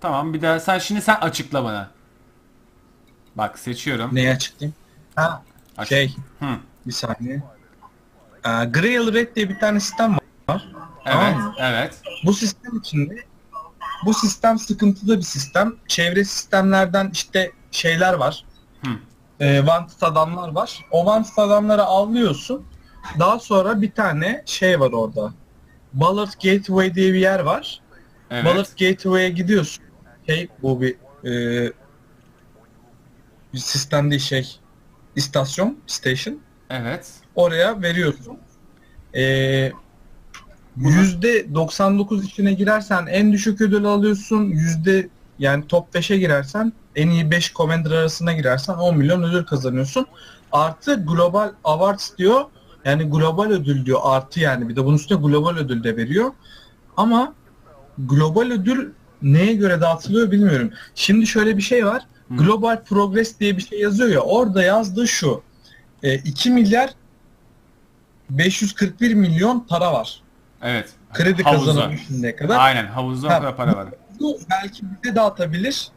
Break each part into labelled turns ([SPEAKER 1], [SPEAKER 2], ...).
[SPEAKER 1] Tamam bir daha sen şimdi sen açıkla bana. Bak seçiyorum.
[SPEAKER 2] Neyi açıklayayım? Ha
[SPEAKER 1] Aç-
[SPEAKER 2] şey
[SPEAKER 1] Hı.
[SPEAKER 2] bir saniye. Ee, Grail Red diye bir tane sistem var. Tamam
[SPEAKER 1] Evet,
[SPEAKER 2] mı?
[SPEAKER 1] evet.
[SPEAKER 2] Bu sistem içinde bu sistem sıkıntılı bir sistem. Çevre sistemlerden işte şeyler var.
[SPEAKER 1] Hı.
[SPEAKER 2] E, wanted adamlar var. O wanted adamları avlıyorsun. Daha sonra bir tane şey var orada. Ballard Gateway diye bir yer var.
[SPEAKER 1] Evet.
[SPEAKER 2] Ballard Gateway'e gidiyorsun. Şey bu bir e, bir sistem değil şey istasyon, station.
[SPEAKER 1] Evet.
[SPEAKER 2] Oraya veriyorsun. Ee, Yüzde 99 içine girersen en düşük ödül alıyorsun. Yüzde yani top 5'e girersen en iyi 5 commander arasına girersen 10 milyon ödül kazanıyorsun. Artı global awards diyor. Yani global ödül diyor artı yani bir de bunun üstüne global ödül de veriyor. Ama global ödül neye göre dağıtılıyor bilmiyorum. Şimdi şöyle bir şey var.
[SPEAKER 1] Hı.
[SPEAKER 2] Global Progress diye bir şey yazıyor ya. Orada yazdığı şu. E, 2 milyar 541 milyon para var.
[SPEAKER 1] Evet.
[SPEAKER 2] Kredi şimdiye kadar.
[SPEAKER 1] Aynen havuzda o
[SPEAKER 2] Ha.
[SPEAKER 1] kadar para var.
[SPEAKER 2] Bu belki bize dağıtabilir.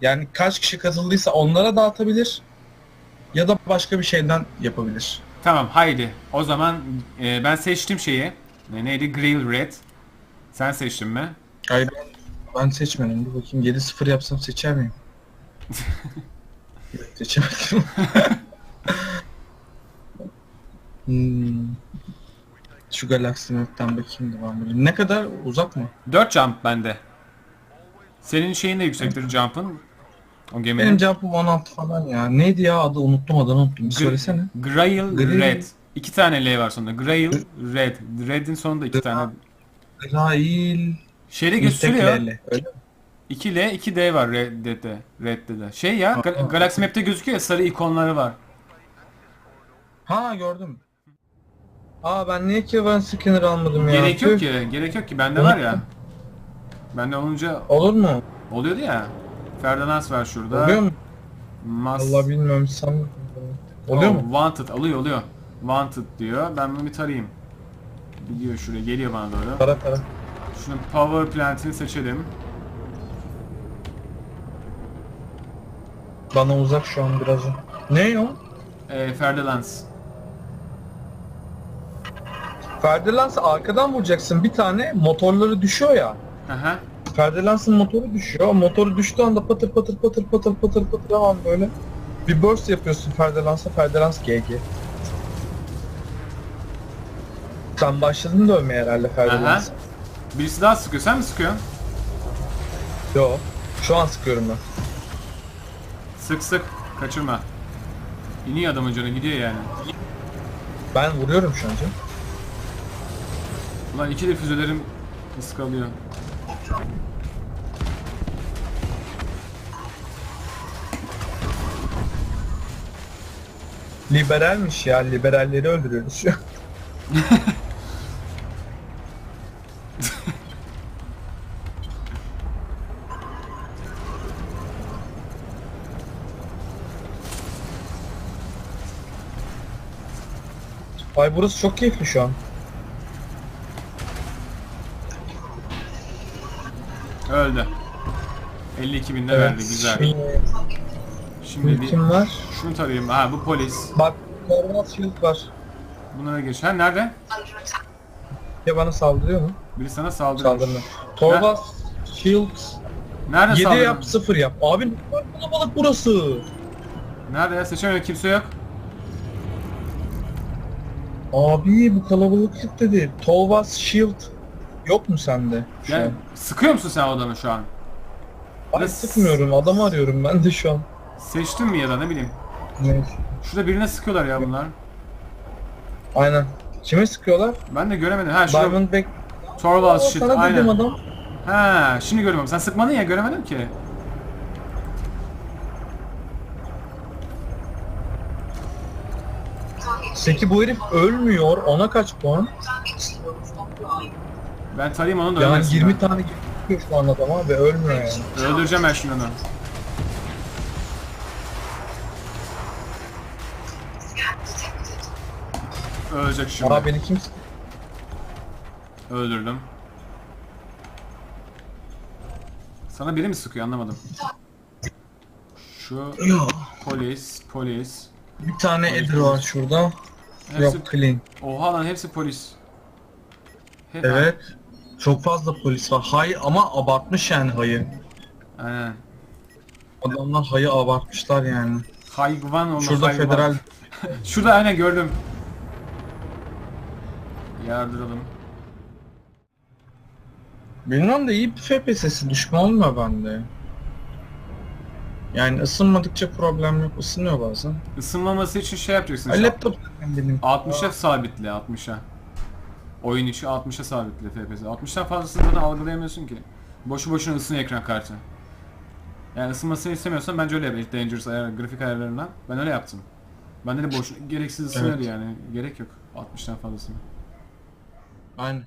[SPEAKER 2] Yani kaç kişi katıldıysa onlara dağıtabilir. Ya da başka bir şeyden yapabilir.
[SPEAKER 1] Tamam haydi. O zaman e, ben seçtim şeyi. E, neydi? Grill Red. Sen seçtin mi?
[SPEAKER 2] Hayır ben, ben seçmedim. Bir bakayım 7-0 yapsam seçer miyim? Yok, Seçemedim. hmm. Şu Galaxy Map'ten bakayım da ben böyle. Ne kadar uzak mı?
[SPEAKER 1] 4 jump bende. Senin şeyin de yüksektir jump'ın. O geminin.
[SPEAKER 2] Benim jump'ım 16 falan ya. Neydi ya adı unuttum adını unuttum. Bir
[SPEAKER 1] Gr-
[SPEAKER 2] söylesene.
[SPEAKER 1] Grail
[SPEAKER 2] Grail.
[SPEAKER 1] Red. İki tane L var sonunda. Grail Red. Red'in sonunda iki tane.
[SPEAKER 2] Rail
[SPEAKER 1] Şeyde gösteriyor.
[SPEAKER 2] Müstakilele. Öyle mi?
[SPEAKER 1] 2 L, 2 D var Red'de de. Red'de de. Şey ya, Gal- Galaxy Map'te gözüküyor ya sarı ikonları var.
[SPEAKER 2] Ha gördüm. Aa ben niye Kevin Skinner almadım ya?
[SPEAKER 1] Gerek yok
[SPEAKER 2] Tüh.
[SPEAKER 1] ki, gerek yok ki. Bende var ya. Bende olunca
[SPEAKER 2] Olur mu?
[SPEAKER 1] oluyordu ya. Ferdinand var şurada.
[SPEAKER 2] Oluyor mu?
[SPEAKER 1] Mas
[SPEAKER 2] Allah bilmiyorum sanmıyorum. Oluyor mu?
[SPEAKER 1] Wanted alıyor oluyor. Wanted diyor. Ben bunu bir tarayayım. Gidiyor şuraya, geliyor bana doğru.
[SPEAKER 2] Para para.
[SPEAKER 1] Şunun power plant'ini seçelim.
[SPEAKER 2] Bana uzak şu an biraz. Ne o?
[SPEAKER 1] Ee.
[SPEAKER 2] Ferdelans arkadan vuracaksın bir tane motorları düşüyor ya.
[SPEAKER 1] Aha.
[SPEAKER 2] Ferdelans'ın motoru düşüyor. Motoru düştüğü anda patır patır patır patır patır patır hemen böyle. Bir burst yapıyorsun Ferdelans'a. Ferdelans GG. Sen başladın dövmeye herhalde Ferdelans'a.
[SPEAKER 1] Birisi daha sıkıyor. Sen mi sıkıyorsun?
[SPEAKER 2] Yo. Şu an sıkıyorum ben.
[SPEAKER 1] Sık sık. Kaçırma. İniyor adamın canı gidiyor yani.
[SPEAKER 2] Ben vuruyorum şu an canım.
[SPEAKER 1] Ulan iki de füzelerim ıskalıyor.
[SPEAKER 2] Liberalmiş ya. Liberalleri öldürüyoruz şu an. Ay burası çok keyifli şu an.
[SPEAKER 1] Öldü. 52 binde verdi güzel.
[SPEAKER 2] Şimdi,
[SPEAKER 1] Şimdi bir
[SPEAKER 2] kim var?
[SPEAKER 1] şunu tarayayım. Ha bu polis.
[SPEAKER 2] Bak Cornat Shield var.
[SPEAKER 1] Bunlara geç. Ha nerede?
[SPEAKER 2] Ya bana saldırıyor mu?
[SPEAKER 1] Biri sana saldırıyor.
[SPEAKER 2] Saldırma. Torvas Shield
[SPEAKER 1] Nerede
[SPEAKER 2] 7
[SPEAKER 1] saldırıyor?
[SPEAKER 2] yap 0 yap. Abi ne kadar kalabalık burası.
[SPEAKER 1] Nerede ya? Seçemiyorum kimse yok.
[SPEAKER 2] Abi bu kalabalıklık dedi. Tolvas Shield yok mu sende? Şu
[SPEAKER 1] Yani
[SPEAKER 2] an?
[SPEAKER 1] sıkıyor musun sen adamı şu an?
[SPEAKER 2] Ay
[SPEAKER 1] Biraz-
[SPEAKER 2] sıkmıyorum. Adamı arıyorum ben de şu an.
[SPEAKER 1] Seçtin mi ya da ne bileyim.
[SPEAKER 2] Neyse.
[SPEAKER 1] Şurada birine sıkıyorlar ya bunlar.
[SPEAKER 2] Aynen. Kime sıkıyorlar?
[SPEAKER 1] Ben de göremedim. Ha şurada. Torvalds shit
[SPEAKER 2] sana dedim
[SPEAKER 1] aynen.
[SPEAKER 2] adam.
[SPEAKER 1] Ha şimdi görüyorum. Sen sıkmadın ya göremedim ki.
[SPEAKER 2] Peki bu herif ölmüyor. Ona kaç puan?
[SPEAKER 1] Ben tarayayım onu da
[SPEAKER 2] Yani
[SPEAKER 1] ölmesin
[SPEAKER 2] 20
[SPEAKER 1] ben.
[SPEAKER 2] tane geçiyor şu an adama ve ölmüyor yani.
[SPEAKER 1] Öldüreceğim ben şimdi onu. Ölecek şimdi.
[SPEAKER 2] Aa beni kim?
[SPEAKER 1] Öldürdüm. Sana biri mi sıkıyor anlamadım. Şu polis, polis.
[SPEAKER 2] Bir tane
[SPEAKER 1] Polis.
[SPEAKER 2] Edir var şurada.
[SPEAKER 1] Hepsi,
[SPEAKER 2] Yok clean.
[SPEAKER 1] Oha lan hepsi polis. Hep
[SPEAKER 2] Evet. Çok fazla polis var. Hay ama abartmış yani hayı.
[SPEAKER 1] Aynen.
[SPEAKER 2] Adamlar hayı abartmışlar yani.
[SPEAKER 1] Hayvan olma
[SPEAKER 2] Şurada
[SPEAKER 1] hayvan.
[SPEAKER 2] federal
[SPEAKER 1] Şurada aynen gördüm. Yardıralım.
[SPEAKER 2] Bilmem de iyi bir FPS'si düşme olmuyor bende. Yani ısınmadıkça problem yok. Isınıyor bazen.
[SPEAKER 1] Isınmaması için şey yapacaksın.
[SPEAKER 2] Ay,
[SPEAKER 1] işte.
[SPEAKER 2] laptop benim.
[SPEAKER 1] 60'a sabitle 60'a. Oyun içi 60'a sabitle FPS. 60'tan fazlasını zaten algılayamıyorsun ki. Boşu boşuna ısınıyor ekran kartı. Yani ısınmasını istemiyorsan bence öyle yap. Dangerous ayar, grafik ayarlarından. Ben öyle yaptım. Bende de boş, gereksiz ısınıyordu
[SPEAKER 2] Evet.
[SPEAKER 1] yani. Gerek yok 60'tan fazlasını.
[SPEAKER 2] Aynen.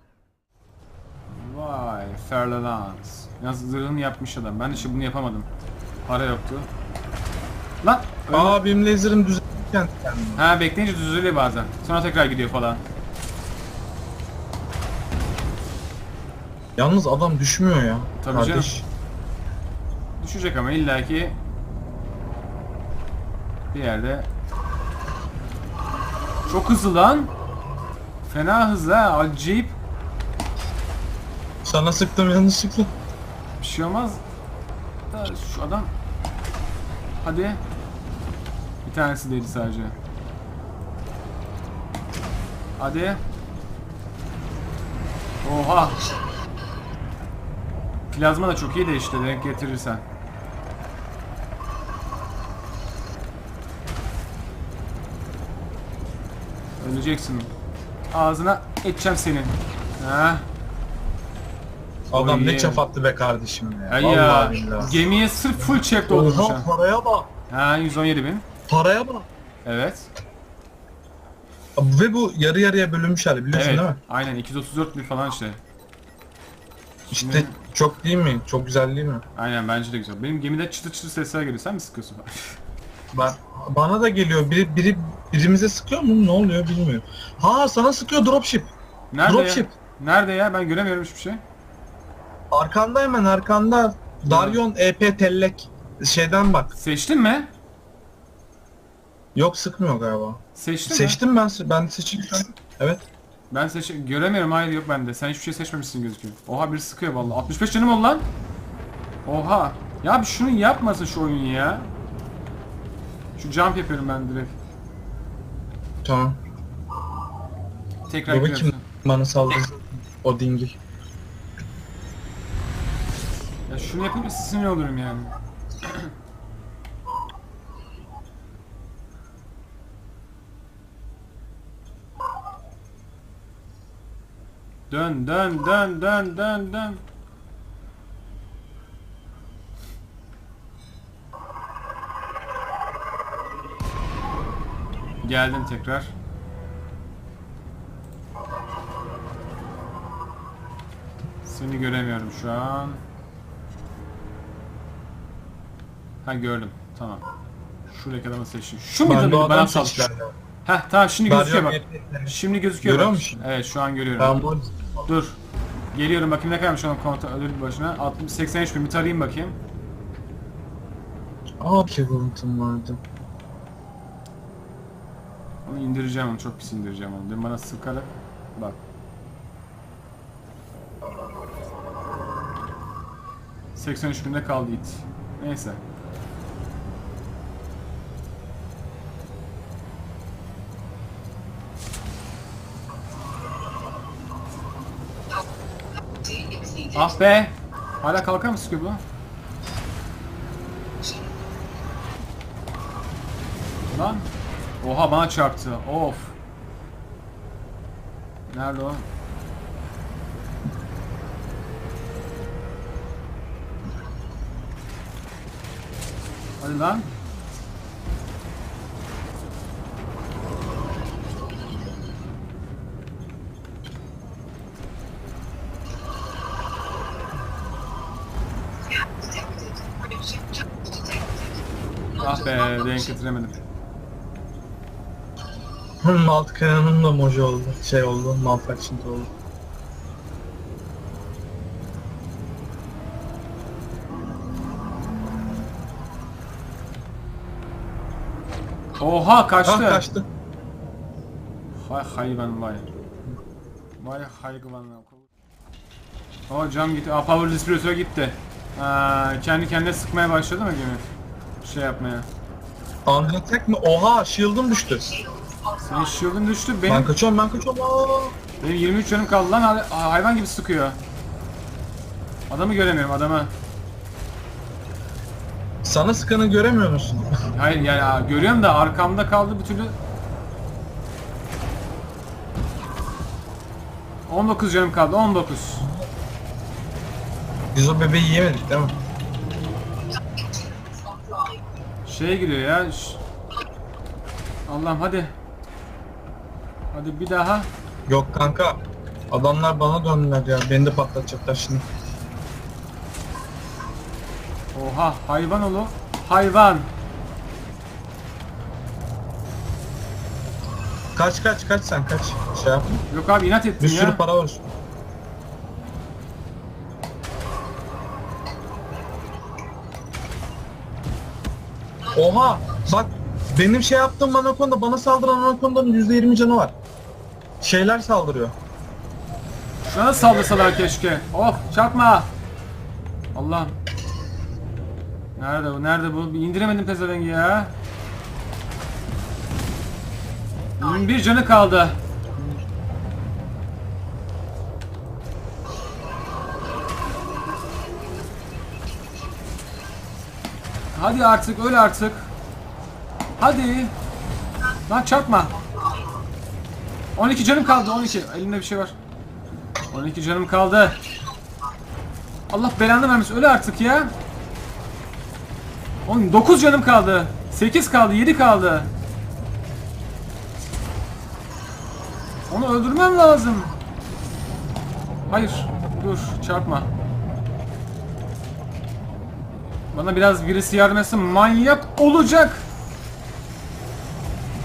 [SPEAKER 1] Vay, Fairlance. Yalnız zırhını yapmış adam. Ben de işte bunu yapamadım. Para yoktu. Lan! öyle-
[SPEAKER 2] Aa benim laserim düzelirken.
[SPEAKER 1] Ha bekleyince düzeliyor bazen. Sonra tekrar gidiyor falan.
[SPEAKER 2] Yalnız adam düşmüyor ya.
[SPEAKER 1] Tabii
[SPEAKER 2] kardeş.
[SPEAKER 1] Düşecek ama illaki bir yerde çok hızlı lan. Fena hızlı ha. Acayip
[SPEAKER 2] Sana sıktım yanlışlıkla.
[SPEAKER 1] bir şey olmaz. Da şu adam hadi bir tanesi değildi sadece. Hadi. Oha. Plazma da çok iyi de işte denk getirirsen. Öleceksin. Ağzına edeceğim senin. Ha?
[SPEAKER 2] Adam ne çap attı be kardeşim ya.
[SPEAKER 1] Ay
[SPEAKER 2] Vallahi
[SPEAKER 1] ya.
[SPEAKER 2] billahi.
[SPEAKER 1] Gemiye sırf full check doldurmuş
[SPEAKER 2] Oha
[SPEAKER 1] ha.
[SPEAKER 2] paraya bak.
[SPEAKER 1] Ha 117 bin.
[SPEAKER 2] Paraya bak.
[SPEAKER 1] Evet.
[SPEAKER 2] Ve bu yarı yarıya bölünmüş hali biliyorsun
[SPEAKER 1] Evet.
[SPEAKER 2] değil mi?
[SPEAKER 1] Aynen 234 bin falan işte.
[SPEAKER 2] İşte
[SPEAKER 1] Şimdi-
[SPEAKER 2] çok değil mi? Çok güzel değil mi?
[SPEAKER 1] Aynen bence de güzel. Benim gemide çıtır çıtır sesler geliyor. Sen mi sıkıyorsun?
[SPEAKER 2] Ben, bana da geliyor. Biri, biri birimize sıkıyor mu? Ne oluyor bilmiyorum. Ha sana sıkıyor dropship.
[SPEAKER 1] Nerede ya?
[SPEAKER 2] Dropship.
[SPEAKER 1] Nerede ya? Ben göremiyorum hiçbir şey.
[SPEAKER 2] Arkanda hemen arkanda. Daryon EP tellek. Şeyden bak.
[SPEAKER 1] Seçtin mi?
[SPEAKER 2] Yok sıkmıyor galiba.
[SPEAKER 1] Seçtin mi?
[SPEAKER 2] Seçtim ben. Ben şu an. Evet.
[SPEAKER 1] Ben seç göremiyorum. Hayır yok bende. Sen hiçbir şey seçmemişsin gözüküyor. Oha biri sıkıyor vallahi. 65 canım oldu lan. Oha. Ya bir şunu yapmasın şu oyun ya. Şu jump yapıyorum ben direkt.
[SPEAKER 2] Tamam.
[SPEAKER 1] Tekrar
[SPEAKER 2] Baba
[SPEAKER 1] giriyorum.
[SPEAKER 2] kim bana saldırdı? O dingil.
[SPEAKER 1] Şunu yapınca sinir olurum yani. Dön dön dön dön dön dön. Geldim tekrar. Seni göremiyorum şu an. Ha gördüm. Tamam. Şuradaki adamı seçtim. Şu muydu
[SPEAKER 2] Ben bu
[SPEAKER 1] bana
[SPEAKER 2] adam
[SPEAKER 1] sal.
[SPEAKER 2] seçtiler.
[SPEAKER 1] Heh tamam şimdi gözüküyor
[SPEAKER 2] Daryon
[SPEAKER 1] bak.
[SPEAKER 2] Tellek.
[SPEAKER 1] Şimdi gözüküyor
[SPEAKER 2] Görüyor
[SPEAKER 1] bak.
[SPEAKER 2] musun?
[SPEAKER 1] Evet şu an görüyorum.
[SPEAKER 2] Ben bu
[SPEAKER 1] Dur. Geliyorum bakayım ne kadarmış onun kontrol ödül başına. 60 83 bin bir tarayayım bakayım.
[SPEAKER 2] Aa bir görüntüm vardı.
[SPEAKER 1] Onu indireceğim onu çok pis indireceğim onu. Demin bana sıkarak bak. ...83 binde kaldı it. Neyse. Ah be! Hala kalkar mı sıkıyor bu? Lan! Oha bana çarptı. Of. Nerede o? Hadi lan. Ah be denk getiremedim.
[SPEAKER 2] Hmm, Malt Kaya'nın da moji oldu. Şey oldu, malfunctioned oldu.
[SPEAKER 1] Oha kaçtı.
[SPEAKER 2] Ah, kaçtı.
[SPEAKER 1] Hay hayvan vay. Vay hayvan. O cam gitti. Aa, power gitti. Aa, kendi kendine sıkmaya başladı mı gemi? Şey yapmaya.
[SPEAKER 2] Underattack mi? Oha shield'ım düştü.
[SPEAKER 1] Senin shield'ın düştü.
[SPEAKER 2] Ben
[SPEAKER 1] Benim,
[SPEAKER 2] kaçıyorum ben kaçıyorum. Aa!
[SPEAKER 1] benim 23 canım kaldı lan. Hayvan gibi sıkıyor. Adamı göremiyorum adamı.
[SPEAKER 2] Sana sıkanı göremiyor musun?
[SPEAKER 1] Hayır yani aa, görüyorum da arkamda kaldı bir türlü. 19 canım kaldı 19.
[SPEAKER 2] Biz o bebeği yemedik değil mi?
[SPEAKER 1] Şeye giriyor ya. Allah'ım hadi. Hadi bir daha.
[SPEAKER 2] Yok kanka. Adamlar bana döndüler ya. Beni de patlatacaklar şimdi.
[SPEAKER 1] Oha hayvan oğlu. Hayvan.
[SPEAKER 2] Kaç kaç kaç sen kaç. Şey yapma.
[SPEAKER 1] Yok abi inat ettim
[SPEAKER 2] Bir sürü
[SPEAKER 1] ya.
[SPEAKER 2] para var Oha! Bak benim şey yaptığım Anaconda bana saldıran Anaconda'nın %20 canı var. Şeyler saldırıyor.
[SPEAKER 1] Şuna saldırsalar keşke. Oh çarpma. Allah'ım. Nerede bu? Nerede bu? Bir indiremedim pezevengi ya. 21 canı kaldı. Hadi artık öl artık. Hadi. Lan çarpma. 12 canım kaldı 12. Elimde bir şey var. 12 canım kaldı. Allah belanı vermesin öyle artık ya. Oğlum 9 canım kaldı. 8 kaldı 7 kaldı. Onu öldürmem lazım. Hayır dur çarpma. Bana biraz birisi yardım etsin manyak olacak.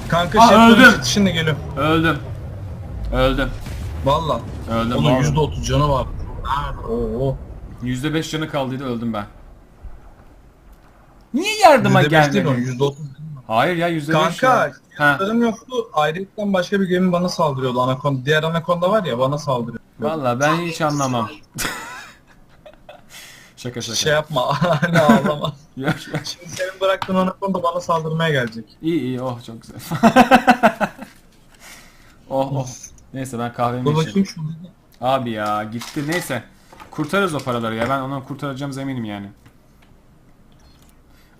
[SPEAKER 2] Kanka
[SPEAKER 1] Aa,
[SPEAKER 2] şey
[SPEAKER 1] öldüm.
[SPEAKER 2] şimdi geliyor.
[SPEAKER 1] Öldüm. Öldüm.
[SPEAKER 2] Valla.
[SPEAKER 1] Öldüm.
[SPEAKER 2] Onun
[SPEAKER 1] vallahi.
[SPEAKER 2] %30 canı var. Oo.
[SPEAKER 1] %5 canı kaldıydı öldüm ben. Niye yardıma
[SPEAKER 2] %5 değil o
[SPEAKER 1] gelmedin?
[SPEAKER 2] %30.
[SPEAKER 1] Hayır ya %5
[SPEAKER 2] Kanka
[SPEAKER 1] ya. Ha.
[SPEAKER 2] yanlarım yoktu. Ayrıca başka bir gemi bana saldırıyordu. Anaconda. Diğer Anaconda var ya bana saldırıyor.
[SPEAKER 1] Valla ben hiç anlamam. şaka şaka.
[SPEAKER 2] Şey yapma. Hani ağlama.
[SPEAKER 1] Yok, yok.
[SPEAKER 2] Şimdi senin bıraktığın Anaconda bana saldırmaya gelecek.
[SPEAKER 1] İyi iyi oh çok güzel. oh oh. Neyse ben kahvemi
[SPEAKER 2] Dur bakayım şunu.
[SPEAKER 1] Abi ya gitti neyse. Kurtarırız o paraları ya ben ondan kurtaracağımız eminim yani.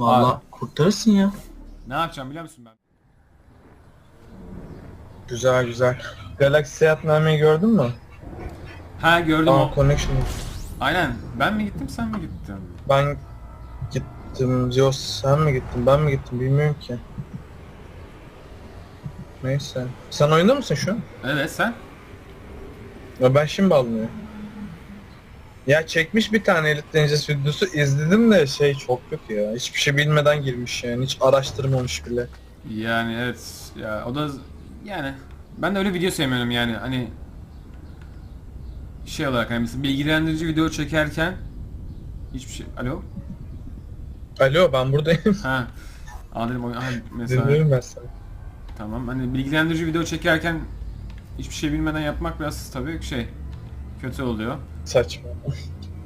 [SPEAKER 2] Valla kurtarırsın ya.
[SPEAKER 1] Ne yapacağım biliyor musun ben?
[SPEAKER 2] Güzel güzel. Galaxy seyahatnameyi gördün mü?
[SPEAKER 1] Ha gördüm
[SPEAKER 2] Aa
[SPEAKER 1] o.
[SPEAKER 2] connection.
[SPEAKER 1] Aynen. Ben mi gittim sen mi gittin?
[SPEAKER 2] Ben gittim. Yok sen mi gittin? Ben mi gittim? Bilmiyorum ki. Neyse. Sen oyunda mısın şu an?
[SPEAKER 1] Evet sen?
[SPEAKER 2] Ya ben şimdi alınıyor. Ya çekmiş bir tane Elite Dangerous videosu izledim de şey çok kötü ya. Hiçbir şey bilmeden girmiş yani. Hiç araştırmamış bile.
[SPEAKER 1] Yani evet ya o da yani ben de öyle video sevmiyorum yani hani şey olarak hani mesela bilgilendirici video çekerken hiçbir şey alo
[SPEAKER 2] Alo ben buradayım.
[SPEAKER 1] ha o ha, mesela
[SPEAKER 2] Dinliyorum ben seni.
[SPEAKER 1] tamam hani bilgilendirici video çekerken hiçbir şey bilmeden yapmak biraz tabii şey kötü oluyor.
[SPEAKER 2] Saçma.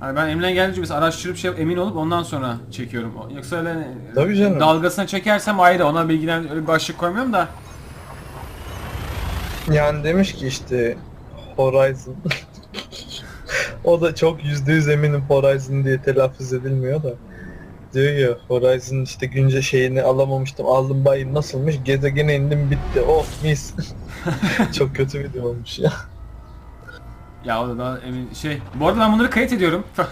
[SPEAKER 1] Hani ben elimden geldiğince mesela araştırıp şey emin olup ondan sonra çekiyorum. Yoksa öyle hani
[SPEAKER 2] Tabii canım.
[SPEAKER 1] dalgasına çekersem ayrı ona bilgilen öyle bir başlık koymuyorum da
[SPEAKER 2] Yani demiş ki işte Horizon. O da çok yüzde yüz eminim Horizon diye telaffuz edilmiyor da. Diyor ya Horizon işte günce şeyini alamamıştım aldım bayım nasılmış gezegene indim bitti oh mis. çok kötü video olmuş ya.
[SPEAKER 1] ya o da daha emin şey bu arada ben bunları kayıt ediyorum.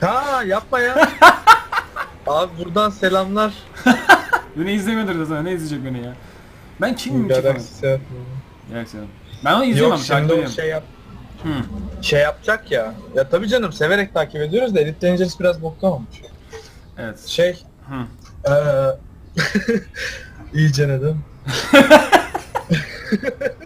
[SPEAKER 2] Ha yapma ya. Abi buradan selamlar.
[SPEAKER 1] Beni izlemiyordur zaten. Ne izleyecek beni ya? Ben kimim ki?
[SPEAKER 2] Galaxy
[SPEAKER 1] falan?
[SPEAKER 2] Seyahat.
[SPEAKER 1] Galaxy. Ben onu izliyorum
[SPEAKER 2] Yok şimdi o şey yap
[SPEAKER 1] Hı.
[SPEAKER 2] şey yapacak ya. Ya tabii canım severek takip ediyoruz da Elite Dangerous biraz boktan olmuş.
[SPEAKER 1] Evet.
[SPEAKER 2] Şey.
[SPEAKER 1] Hı.
[SPEAKER 2] Eee... iyice neden?